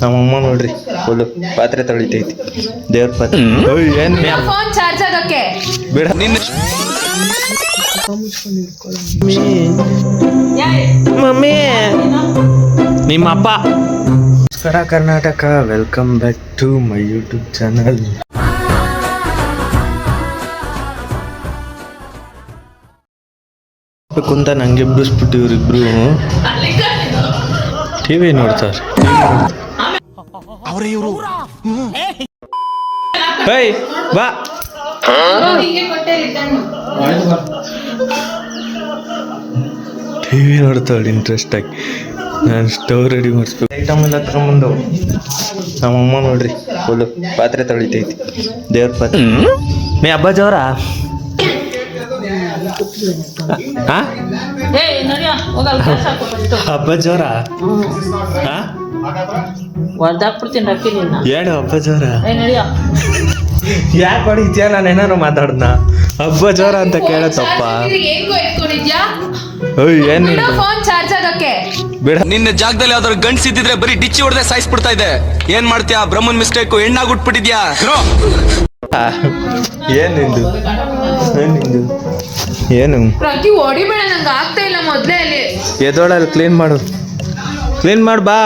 ನಮ್ಮಮ್ಮ ನೋಡ್ರಿ ಒಳ್ಳೆ ಪಾತ್ರೆ ತೊಳಿತೈತಿ. ದೇವ್ರ ಪಾತ್ರೆ. ಏನ್ ಫೋನ್ ಚಾರ್ಜ್ ಆಗೋಕೆ. ಬೇಡ. ಮಮ್ಮಿ. ನಿಮ್ಮ ಅಪ್ಪ. ನಮಸ್ಕಾರ Karnataka welcome back to my YouTube channel ಕುಂತ ನಂಗೆ ಬಿಡಿಸ್ಬಿಟ್ಟು ಇವ್ರಿಬ್ರು ಟಿವಿ ನೋಡ್ತಾರೆ. ಅವರೇ ಇವರು. ಹೇ ಬಾ. ಟಿವಿ ನೋಡ್ತಾಳೆ ಇಂಟ್ರೆಸ್ಟ್ ಆಗಿ. ನಾನು ಸ್ಟವ್ ರೆಡಿ ಮಾಡಿಸ್ಬೇಕು. ಐಟಮ್ ಎಲ್ಲ ತಗೊಂಬಂದು ನಮ್ಮಮ್ಮ ನೋಡ್ರಿ ಫುಲ್ಲು ಪಾತ್ರೆ ತೊಳಿತೈತಿ. ದೇವ್ರ ಪಾತ್ರೆ. ಮೇ ಹಬ್ಬ ಜೋರ ಹಾ ಹಬ್ಬ ಜೋರ? ಹೇಳು ಹಬ್ಬ ಜೋರ? ಯಾಕೆ ಹೊಡಿತೀಯ ನಾನು ಏನಾರು ಮಾತಾಡ್ದ ಹಬ್ಬ ಜೋರ ಅಂತ ಕೇಳತ್ತಪ್ಪ ಏನ್ ಬೇಡ ನಿನ್ನ ಜಾಗದಲ್ಲಿ ಯಾವ್ದಾದ್ರು ಗಂಡ್ಸ್ ಇದ್ದಿದ್ರೆ ಬರೀ ಡಿಚ್ಚಿ ಹೊಡೆದೇ ಸಾಯಿಸ್ಬಿಡ್ತಾ ಇದೆ. ಏನ್ ಮಾಡ್ತೀಯಾ? ಬ್ರಹ್ಮನ್ ಮಿಸ್ಟೇಕ್ ಹೆಣ್ಣಾಗ್ ಉಟ್ಬಿಟ್ಟಿದ್ಯಾ? ಏನ್ ನಿಂದು? ಏನ್ ನಿಂದು? ಏನು? ಪ್ರತಿ ಹೊಡಿಬೇಡ ನಂಗೆ ಆಗ್ತಾ ಇಲ್ಲ ಮೊದಲೇ ಅಲ್ಲಿ. ಎದೋಳಲ್ಲಿ ಕ್ಲೀನ್ ಮಾಡು. ಕ್ಲೀನ್ ಮಾಡು ಬಾ.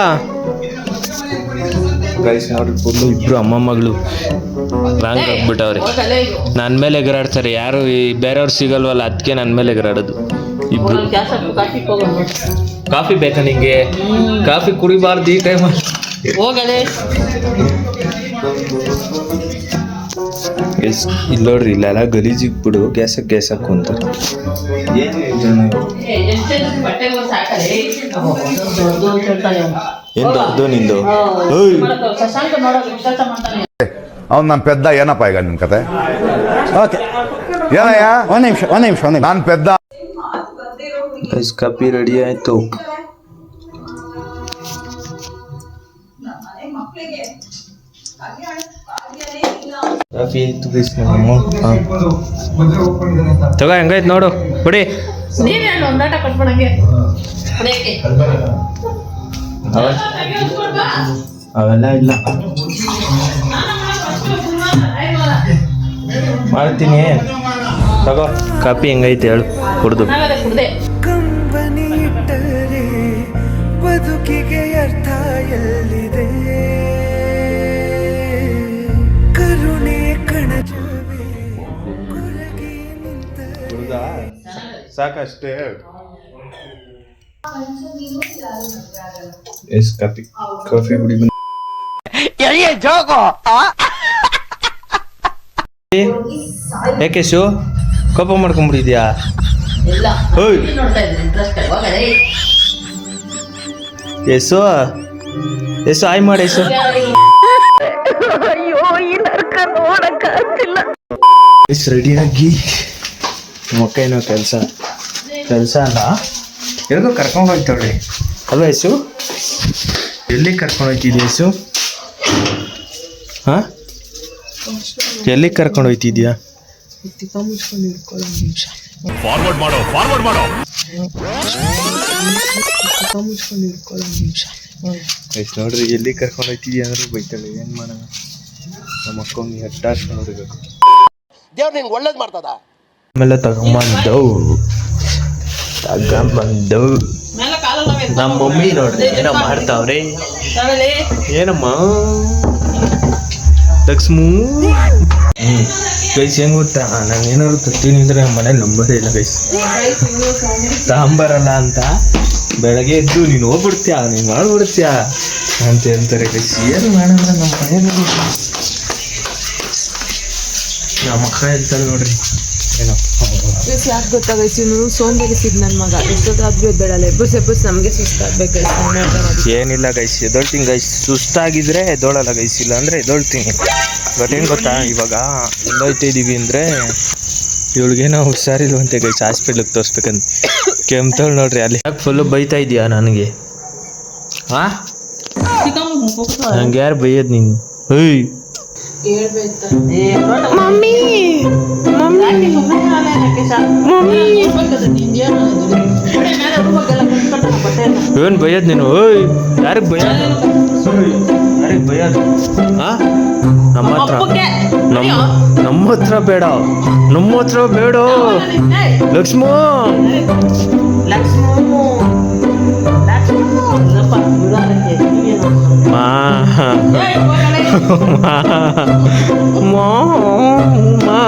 ಗೈಸ್ ನೋಡ್ರಿ ಫುಲ್ಲು ಇಬ್ರು ಅಮ್ಮ ಮಗಳು. ರಾಂಗ್ ಆಗ್ಬಿಟ್ಟವ್ರೆ ನನ್ನ ಮೇಲೆ ಎಗರಾಡ್ತಾರೆ. ಯಾರು ಈ ಬೇರೆಯವ್ರು ಸಿಗಲ್ವಲ್ಲ ಅದಕ್ಕೆ ನನ್ನ ಮೇಲೆ ಎಗರಾಡೋದು. ಇಬ್ರು. ಕಾಫಿ ಬೇಕಾ ನಿಂಗೆ? ಕಾಫಿ ಕುಡಿಬಾರ್ದು ಈ ಟೈಮಲ್ಲಿ ಹೋಗಲೇ. ಎಸ್ ಇಲ್ಲಿ ನೋಡ್ರಿ ಇಲ್ಲೆಲ್ಲ ಗಲೀಜಿಗೆ ಬಿಡು ಗ್ಯಾಸಕ್ಕೆ ಗ್ಯಾಸ್ ಹಾಕು ಅಂತ. ಏನು ದೊಡ್ಡದು ನಿಂದು? ಅವ್ನು ನನ್ನ ಪೆದ್ದ ಏನಪ್ಪ ಈಗ ನಿಮ್ಮ ಕತೆ? ಓಕೆ. ಏನಯ್ಯ? ಒಂದು ನಿಮಿಷ ಒಂದು ನಿಮಿಷ ಒಂದು ನಾನು ಪೆದ್ದ. ಕಾಫಿ ರೆಡಿ ಆಯ್ತು. ತಗೋ ಹೆಂಗೈತೆ ನೋಡು ಬಿಡಿ. ಅವೆಲ್ಲ ಇಲ್ಲ. ಮಾಡ್ತೀನಿ. ತಗೋ. ಕಾಪಿ ಹೆಂಗೈತೆ ಹೇಳು ಕುಡ್ದು. ಕುಡ್ದೆ. ಕಂಬನಿ ಇಟ್ಟರೆ ಬದುಕಿಗೆ ಅರ್ಥ ಎಲ್ಲಿದೆ? ಸಾಕಷ್ಟೇ. ಎಸ್ ಕಾಫಿ ಕಾಫಿ ಕುಡಿ ಬನ್ನಿ. ಯಾಕೆ ಶೋ? ಕೋಪ ಮಾಡ್ಕೊಂಡ್ಬಿಟ್ಟಿದ್ಯಾ ಇಲ್ಲ. ಓಯ್. ಆಯ್ ಮಾಡಿ ಎಸೋ ಅಯ್ಯೋ ಆಯ್ ರೆಡಿ ಆಗಿ ಎಸ್ ರೆಡಿಯಾಗಿ ಮಕ್ಕ ಏನೋ ಕೆಲಸ. ಕೆಲಸ ಅಲ್ಲ? ಎಲ್ಲಿಗೂ ಕರ್ಕೊಂಡು ಹೋಗ್ತಾವ್ರಿ ಅಲ್ವಾ ಯಸು? ಎಲ್ಲಿ ಕರ್ಕೊಂಡು ಹೋಗ್ತಿದ್ದೆ ಯಸು? ಹಾ? ಎಲ್ಲಿ ಕರ್ಕೊಂಡು ಹೋಗ್ತಿದ್ಯಾ ಆಯ್ತು ನೋಡ್ರಿ ಎಲ್ಲಿ ಕರ್ಕೊಂಡು ಹೋಗ್ತಿದ್ಯಾ ಅಂದ್ರೆ ಬೈತಾಳೆ ಏನು ಮಾಡೋಣ ನಮ್ಮ ಅಕ್ಕಂಗೆ ಹಟ್ಟಾಡ್ಕೊಂಡು ಹೋಗ್ಬೇಕು. ಆಮೇಲೆ ತಗೊಂಬಂದವು ತಗೊಂಬಂದವು ನಮ್ಮ ಮಮ್ಮಿ ನೋಡ್ರಿ, ಏನೋ ಮಾಡ್ತಾವ್ರಿ. ಏನಮ್ಮ? ಲಕ್ಷ್ಮೂ. ಗೈಸ್, ಹೆಂಗ್ ಗೊತ್ತಾ? ನಾನು ಏನಾದ್ರು ತರ್ತೀನಿ ಅಂದ್ರೆ ನಮ್ಮ ಮನೇಲಿ ನಂಬರೇ ಇಲ್ಲ, ಗೈಸ್. ಸಾಂಬಾರಲ್ಲ ಅಂತ ಬೆಳಗ್ಗೆ ಎದ್ದು ನೀನು ಹೋಗ್ಬಿಡ್ತೀಯ? ನೀನು ಮಾಡ್ಬಿಡ್ತೀಯ? ಅಂತ ಹೇಳ್ತಾರೆ, ಗೈಸ್. ಏನು ಮಾಡಿದ್ರೆ ನಮ್ಮ ಮನೆಯಲ್ಲಿ ನಮ್ಮ ಅಕ್ಕ ಹೇಳ್ತಾರೆ ನೋಡ್ರಿ. ಏನೋ. ಯಾಕೆ ಗೊತ್ತಾಗೈತಿ ನೀವು ಸೋಂಬೇರಿಸಿದ್ ನನ್ನ ಮಗ ಎಷ್ಟೊತ್ತಾದ್ರೂ ಎದ್ದೇಳಲ್ಲ ಎಬ್ಬಸ್ ಎಬ್ಬಸ್ ನಮಗೆ ಸುಸ್ತಾಗ್ಬೇಕು ಏನಿಲ್ಲ ಗೈಸ್ ಎದೊಳ್ತೀನಿ ಗೈಸ್ ಸುಸ್ತಾಗಿದ್ರೆ ಎದೊಳಲ್ಲ ಗೈಸ್ ಇಲ್ಲ ಅಂದ್ರೆ ಎದೊಳ್ತೀನಿ. ಬಟ್ ಏನು ಗೊತ್ತಾ ಇವಾಗ ಎಲ್ಲೋಯ್ತಾ ಇದೀವಿ ಅಂದ್ರೆ ಇವಳಿಗೇನೋ ಹುಷಾರಿಲ್ವಂತೆ ಗೈಸ್ ಹಾಸ್ಪಿಟ್ಲಿಗೆ ತೋರಿಸ್ಬೇಕಂತ. ಕೆಮ್ತಳು ನೋಡ್ರಿ ಅಲ್ಲಿ. ಯಾಕೆ ಫುಲ್ಲು ಬೈತಾ ಇದೀಯಾ ನನಗೆ? ಹಾಂ ನಂಗೆ ಯಾರು ಬೈಯೋದು ನೀನು? ಏಯ್! Mummy mummy. ಏನು ಬೈಯೋದು ನೀನು? ಓಯ್ ಯಾರಿಗೆ ಬೈಯೋದು? ಯಾರಿಗೆ ಭಯ ಆ? ನಮ್ಮ ಹತ್ರ. ನಮ್ಮ ನಮ್ಮ ಹತ್ರ ಬೇಡ. ನಮ್ಮ ಹತ್ರ ಬೇಡ. ಲಕ್ಷ್ಮೋ. ಲಕ್ಷ್ಮೂ. ಲಕ್ಷ್ಮೂ ಅಲ್ಲಪ್ಪ ಬಿಡೋದಕ್ಕೆ ನೀವೇನು? ಮಾ ಏಯ್, ಹೋಗಲೇ. ಮಾ ಮಾ ಮಾ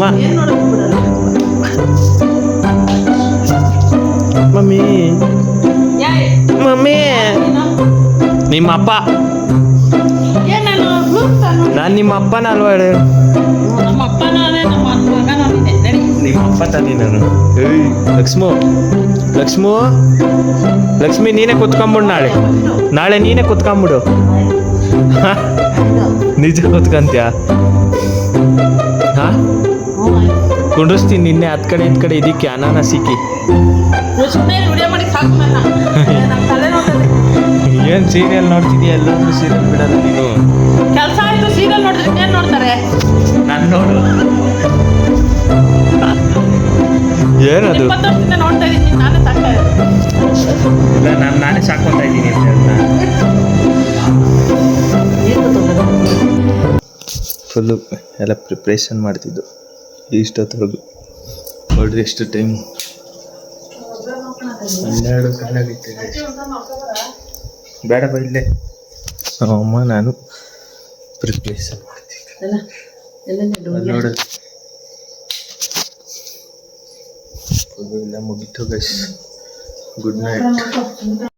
ಮಾ ಏನ್ ನೋಡಕ್ ಬಿಡಲ್ಲ? ಮಮ್ಮಿ ಏಯ್, ನಿಮ್ಮ ಅಪ್ಪ ತಾನೆ ನಾನು. ಏಯ್ ಲಕ್ಷ್ಮೋ ಲಕ್ಷ್ಮು ಲಕ್ಷ್ಮಿ ನೀನೇ ಕುತ್ಕೊಂಬಿಡು ನಾಳೆ. ನಾಳೆ ನೀನೇ ಕುತ್ಕೊಂಬಿಡು? ನಿಜ ಕುತ್ಕಂತ್ಯ? ಹಾ? ಕುಂಡಿಸ್ತೀನಿ ನಿನ್ನೆ ಹತ್ ಕಡೆ ಇದ್ ಕಡೆ ಇದಕ್ಕೆ ಅನಾನ ಸಿಕ್ಕಿ. ಏನ್ ಸೀರಿಯಲ್ ನೋಡ್ತಿದ್ಯಾ? ಎಲ್ಲಾದ್ರೂ ಸೀರಿಯಲ್ ಬಿಡಲ್ಲ ನೀನು. ಕೆಲಸ ಆಯ್ತು ಸೀರಿಯಲ್ ನೋಡಿದ್ರೆ ಏನ್ ನೋಡ್ತಾರೆ? ನಾನು ನೋಡು. ಏನದು ಇಪ್ಪತ್ತು ವರ್ಷದಿಂದ ನೋಡ್ತಾ ಇದ್ದೀನಿ ನಾನೇ ಸಾಕ್ತಾ ಇಲ್ಲ ನಾನು ನಾನೇ ಸಾಕೊಂತ ಇದ್ದೀನಿ ಅಂತ ಫುಲ್ಲು ಎಲ್ಲ ಪ್ರಿಪ್ರೇಷನ್ ಮಾಡ್ತಿದ್ದು. ಇಷ್ಟೊತ್ತರೆಗೂ ನೋಡ್ರಿ ಎಷ್ಟು ಟೈಮ್ ಹನ್ನೆರಡು ಕಾಲಾಗಿತ್ತು ಬೇಡ ಬಾ ಇಲ್ಲೇ. ಅಮ್ಮ ನಾನು ಪ್ರಿಪ್ರೇಷನ್ ಮಾಡ್ತಿದ್ದೆ ಎಲ್ಲ ಎಲ್ಲ ಅಲ್ಲಿ ನೋಡು ಫುಲ್ಲು ಎಲ್ಲ